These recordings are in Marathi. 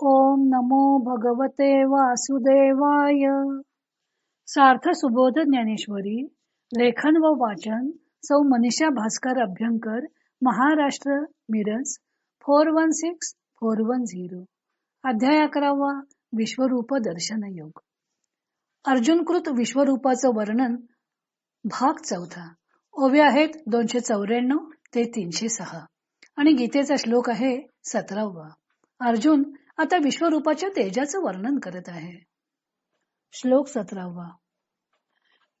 ओम नमो भगवते वासुदेवाय. सार्थ सुबोध ज्ञानेश्वरी लेखन व वाचन सौ Manisha Bhaskar Abhyankar Maharashtra Miraj four one six four one zero. अध्याय अकरावा विश्वरूप दर्शन योग. अर्जुनकृत विश्वरूपाचं वर्णन भाग चौथा. ओवे आहेत दोनशे चौऱ्याण्णव ते तीनशे सहा. आणि गीतेचा श्लोक आहे सतरावा. अर्जुन आता विश्वरूपाच्या तेजाचं वर्णन करत आहे. श्लोक सतरावा.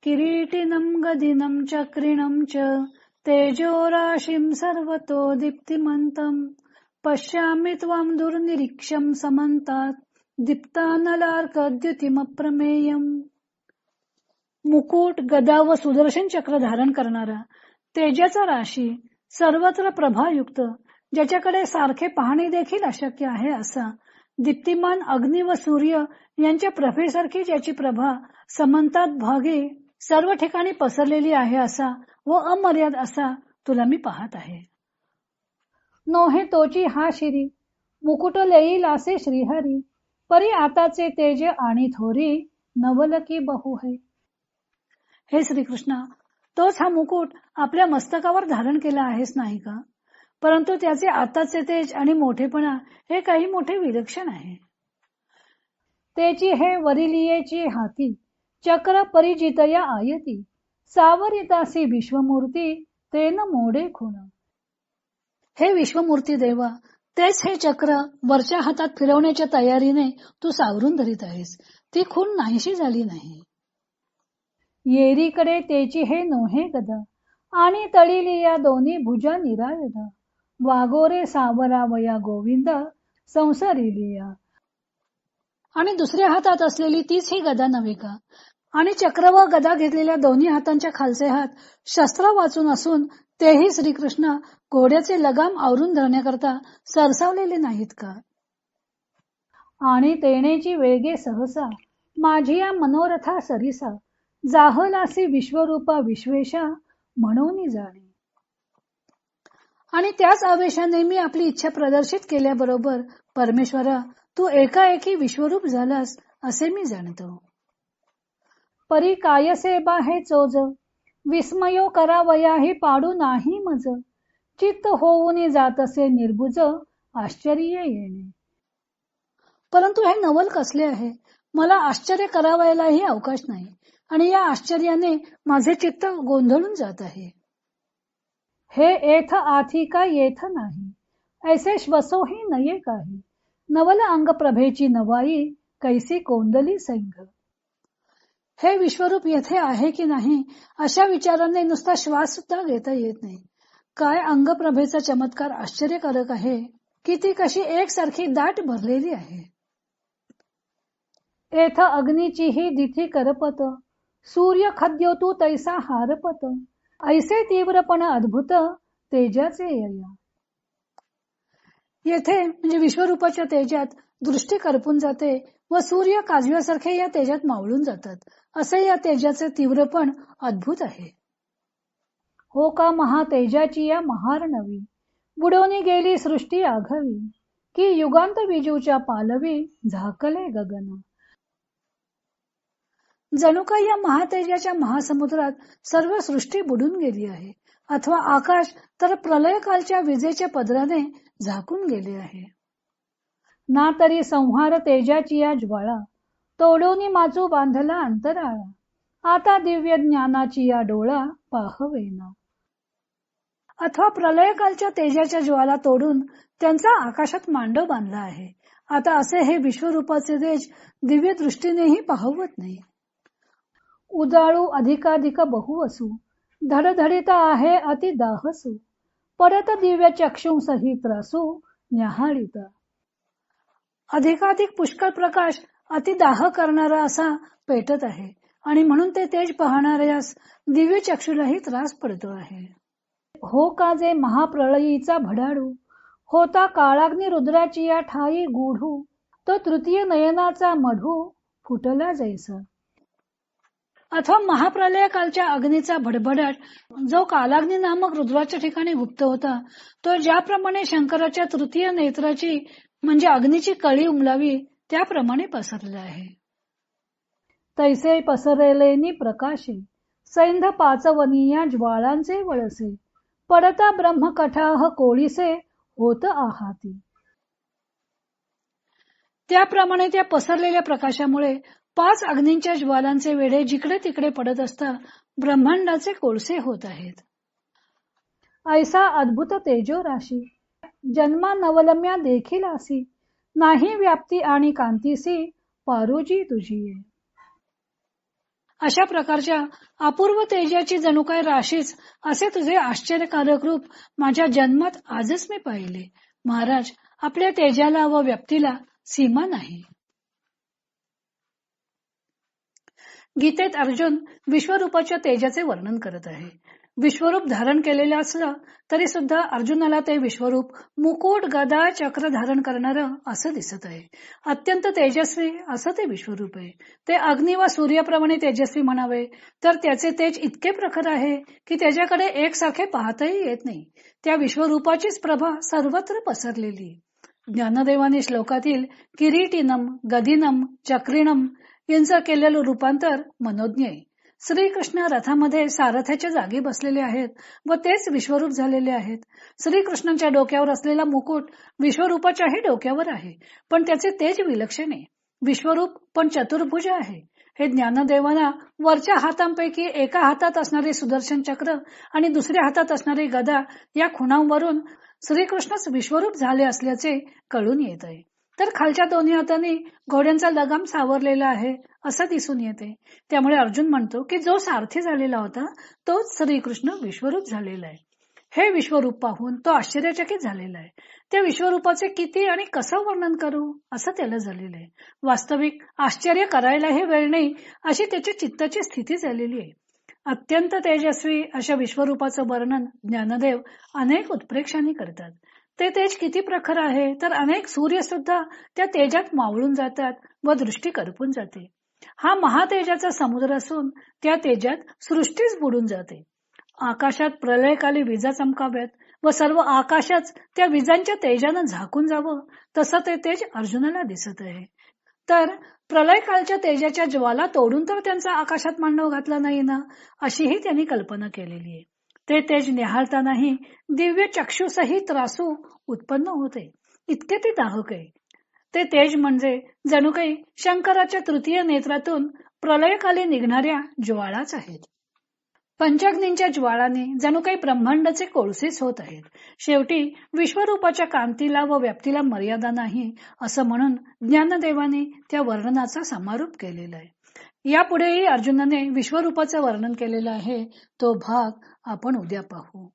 किरीटिनम गदिनं चक्रिणम च तेजो राशिं सर्वतो दीप्तिमन्तं पश्यामि त्वां दुर्निरीक्षं समन्तात् दीप्तानलार्कद्युतिमप्रमेयम्। मुकुट गदा व सुदर्शन चक्र धारण करणारा तेजाचा राशी सर्वत्र प्रभायुक्त ज्याच्याकडे सारखे पाहणे देखील अशक्य आहे असा दीप्तिमान अग्नी व सूर्य यांच्या प्रभेसारखी ज्याची प्रभा समंतात भागे सर्व ठिकाणी पसरलेली आहे असा व अमर्याद असा तुला मी पाहत आहे. नोहे तोची हा शिरी मुकुट लेईल असे श्रीहरी परी आताचे तेज आणि थोरी नवलकी बहु है. हे श्रीकृष्ण तोच हा मुकुट आपल्या मस्तकावर धारण केला आहेस नाही का? परंतु त्याचे आताचे तेज आणि मोठेपणा हे काही मोठे विलक्षण आहे. तेची हे वरिलियेची हाती चक्र परिजितया आयती. सावरितासी विश्वमूर्ती तेन मोडे खुण. हे विश्वमूर्ती देवा तेच हे चक्र वरच्या हातात फिरवण्याच्या तयारीने तू सावरून धरीत आहेस. ती खून नाहीशी झाली नाही. येरीकडे तेची हे नोहे गद आणि तळीली या दोन्ही भुजा निरायुध वागोरे सावरा वया गोविंद संसारिलिया आणि दुसऱ्या हातात असलेली तीच ही गदा नव्हे का? आणि चक्र व गदा घेतलेल्या दोन्ही हातांच्या खालचे हात शस्त्र वाचून असून तेही श्रीकृष्ण घोड्याचे लगाम आवरून धरण्याकरता सरसावलेले नाहीत का? आणि तेणेची वेगे सहसा माझी या मनोरथा सरिसा जाहलासी विश्वरूपा विश्वेशा म्हणून जाणे. आणि त्याच आवेशाने मी आपली इच्छा प्रदर्शित केल्याबरोबर परमेश्वरा तू एकाएकी विश्वरूप झालास असे मी जाणतो. परी कायसे बाहे चोज विस्मयो करावयाही पाडू नाही मज. चित्त होऊन जातसे निर्भुज आश्चर्य येणे. परंतु हे नवल कसले आहे? मला आश्चर्य करावयालाही अवकाश नाही आणि या आश्चर्याने माझे चित्त गोंधळून जात आहे. हे एथ आथी का येथ नाही? ऐसे श्वसोही नये काही. नवल अंग प्रभेची नवाई कैसी कोंदली सैंग हे विश्वरूप येथे आहे की नाही? अशा विचाराने नुसता श्वास सुद्धा घेता येत नाही. काय अंगप्रभेचा चमत्कार आश्चर्यकारक आहे? की ती कशी एकसारखी दाट भरलेली आहे. एथ अग्नीची ही दिथी करपत. सूर्य खद्योतू तैसा हारपत. ऐसे तीव्रपण अद्भुत तेजाचे येथे म्हणजे विश्वरूपाच्या तेजात दृष्टी करपून जाते व सूर्य काजव्यासारखे या तेजात मावळून जातात. असे या तेजाचे तीव्रपण अद्भुत आहे. हो का महातेजाची या महार नवी? बुडवणी गेली सृष्टी आघावी. की युगांत विजूच्या पालवी झाकले गगन. जणू काही या महातेजाच्या महासमुद्रात सर्व सृष्टी बुडून गेली आहे. अथवा आकाश तर प्रलयकालच्या विजेच्या पदराने झाकून गेले आहे. ना तरी संहार तेजाची या ज्वाळा तोडोनी माजू बांधला अंतराळा आता दिव्य ज्ञानाची या डोळा पाहवेना. अथवा प्रलयकालच्या तेजाच्या ज्वाला तोडून त्यांचा आकाशात मांडव बांधला आहे. आता असे हे विश्वरूपाचे तेज दिव्य दृष्टीनेही पाहवत नाही. उजाळू अधिकाधिक बहु असू. धडधडीत आहे अति दाहसू. परत दिव्य चक्षुंसही त्रासू न्याहाळीता न्याहाळीत. अधिकाधिक पुष्कळ प्रकाश अति दाह करणारा असा पेटत आहे आणि म्हणून ते तेज पाहणाऱ्यास दिव्य चक्षुलाही त्रास पडतो आहे. हो का जे महाप्रळयीचा भडाडू? होता काळाग्नी रुद्राची या ठाई गुढू? तो तृतीय नयनाचा मढू फुटला जायचा अथवा महाप्रलय कालच्या अग्नीचा भडभडाट जो कालाग्नी नामक रुद्राच्या ठिकाणी गुप्त होता तो ज्याप्रमाणे शंकराच्या तृतीय नेत्राची म्हणजे अग्नीची कळी उमलावी त्याप्रमाणे पसरले आहे. तैसे पसरलेनी प्रकाशी सैंध पाचवनीया ज्वाळांचे वळसे पडता ब्रह्मकठाह कोळीसे होत आहाती. त्याप्रमाणे त्या पसरलेल्या प्रकाशामुळे पाच अग्नींच्या ज्वालांचे वेढे जिकडे तिकडे पडत असता ब्रह्मांडाचे कोळसे होत आहेत. ऐसा अद्भुत तेजो राशी जन्मा नवलम्या देखील आसी नाही व्याप्ती आणि कांतीसी पारुजी तुझी अशा प्रकारच्या अपूर्व तेजाची जणू काय राशीच असे तुझे आश्चर्यकारक रूप माझ्या जन्मात आजच मी पाहिले. महाराज आपल्या तेजाला व व्याप्तीला सीमा नाही. गीतेत अर्जुन विश्वरूपाच्या तेजाचे वर्णन करत आहे. विश्वरूप धारण केलेलं असलं तरी सुद्धा अर्जुनाला ते विश्वरूप मुकुट गदा चक्र धारण करणार असं दिसत आहे. अत्यंत तेजस्वी असं ते विश्वरूप आहे. ते अग्नी व सूर्याप्रमाणे तेजस्वी म्हणावे तर त्याचे तेज इतके प्रखर आहे की त्याच्याकडे एकसारखे पाहताही येत नाही. त्या विश्वरूपाचीच प्रभा सर्वत्र पसरलेली. ज्ञानदेवाने श्लोकातील किरीटिनम गदिनम चक्रिणम यांचं केलेलं रूपांतर मनोज्ञ आहे. श्रीकृष्ण रथामध्ये सारथ्याच्या जागी बसलेले आहेत व तेच विश्वरूप झालेले आहेत. श्रीकृष्णांच्या डोक्यावर असलेला मुकुट विश्वरूपाच्याही डोक्यावर आहे पण त्याचे तेज विलक्षण आहे. विश्वरूप पण चतुर्भुज आहे. हे ज्ञानदेवाना वरच्या हातांपैकी एका हातात असणारे सुदर्शन चक्र आणि दुसऱ्या हातात असणारी गदा या खुणांवरून श्रीकृष्णच विश्वरूप झाले असल्याचे कळून येत आहे. तर खालच्या दोन्ही हाताने घोड्यांचा लगाम सावरलेला आहे असं दिसून येते. त्यामुळे अर्जुन म्हणतो की जो सारथी झालेला होता तोच श्रीकृष्ण विश्वरूप झालेला आहे. हे विश्वरूप पाहून तो आश्चर्यचकित झालेला आहे. त्या विश्वरूपाचे किती आणि कसं वर्णन करू असं त्याला झालेलं आहे. वास्तविक आश्चर्य करायलाही वेळ नाही अशी त्याची चित्ताची स्थिती झालेली आहे. अत्यंत तेजस्वी अशा विश्वरूपाचं वर्णन ज्ञानदेव अनेक उत्प्रेक्षांनी करतात. ते तेज किती प्रखर आहे? तर अनेक सूर्य सुद्धा त्या तेजात मावळून जातात व दृष्टी करपून जाते. हा महातेजाचा समुद्र असून त्या तेजात सृष्टीच बुडून जाते. आकाशात प्रलयकाली विजा चमकाव्यात व सर्व आकाशच त्या विजांच्या तेजानं झाकून जावं तसं ते तेज अर्जुनाला दिसत आहे. तर प्रलयकालच्या तेजाच्या ज्वाला तोडून तर त्यांचा आकाशात मांडव घातला नाही ना अशीही त्यांनी कल्पना केलेली आहे. ते तेज निहाळतानाही दिव्य चक्षुसही त्रासू उत्पन्न होते. इतके ते दाहक आहे. ते तेज म्हणजे जणू काही शंकराच्या तृतीय नेत्रातून प्रलयकाली निघणाऱ्या ज्वाळाच आहेत. पंचाग्नींच्या ज्वाळाने जणू काही ब्रह्मांडाचे कोळसेच होत आहेत. शेवटी विश्वरूपाच्या कांतीला व व्याप्तीला मर्यादा नाही असं म्हणून ज्ञानदेवाने त्या वर्णनाचा समारोप केलेला आहे. यापुढेही अर्जुनाने विश्वरूपाचं वर्णन केलेलं आहे. तो भाग आपण उद्या पाहू.